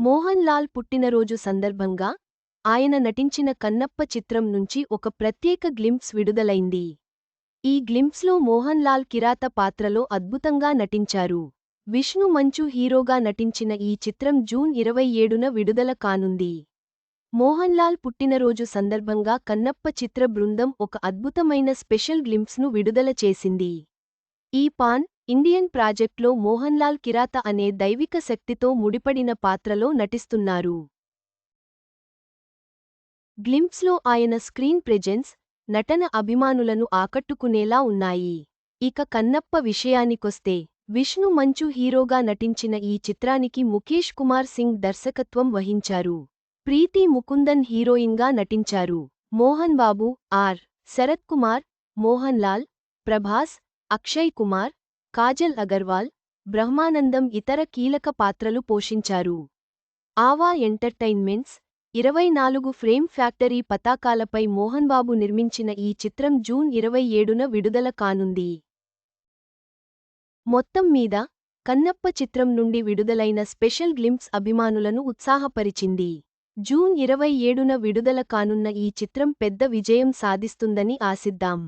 మోహన్ లాల్ పుట్టినరోజు సందర్భంగా ఆయన నటించిన కన్నప్ప చిత్రం నుంచి ఒక ప్రత్యేక గ్లింప్స్ విడుదలైంది. ఈ గ్లింప్స్లో మోహన్ లాల్ కిరాత పాత్రలో అద్భుతంగా నటించారు. విష్ణు మంచు హీరోగా నటించిన ఈ చిత్రం జూన్ ఇరవై ఏడున విడుదల కానుంది. మోహన్ లాల్ పుట్టినరోజు సందర్భంగా కన్నప్ప చిత్ర బృందం ఒక అద్భుతమైన స్పెషల్ గ్లింప్స్ను విడుదల చేసింది. ఈ పాన్ ఇండియన్ ప్రాజెక్ట్లో మోహన్ లాల్ కిరాత అనే దైవిక శక్తితో ముడిపడిన పాత్రలో నటిస్తున్నారు. గ్లింప్స్లో ఆయన స్క్రీన్ ప్రెజెన్స్ నటన అభిమానులను ఆకట్టుకునేలా ఉన్నాయి. ఇక కన్నప్ప విషయానికొస్తే విష్ణు మంచు హీరోగా నటించిన ఈ చిత్రానికి ముఖేష్ కుమార్ సింగ్ దర్శకత్వం వహించారు. ప్రీతి ముకుందన్ హీరోయిన్గా నటించారు. మోహన్ బాబు ఆర్. శరత్ కుమార్ మోహన్ లాల్ ప్రభాస్ అక్షయ్ కుమార్ కాజల్ అగర్వాల్ బ్రహ్మానందం ఇతర కీలక పాత్రలు పోషించారు. ఆవా ఎంటర్టైన్మెంట్స్ ఇరవై నాలుగు ఫ్రేమ్ ఫ్యాక్టరీ పతాకాలపై మోహన్బాబు నిర్మించిన ఈ చిత్రం జూన్ ఇరవై ఏడున విడుదల కానుంది. మొత్తం మీద కన్నప్ప చిత్రం నుండి విడుదలైన స్పెషల్ గ్లింప్స్ అభిమానులను ఉత్సాహపరిచింది. జూన్ ఇరవై ఏడున విడుదల కానున్న ఈ చిత్రం పెద్ద విజయం సాధిస్తుందని ఆశిద్దాం.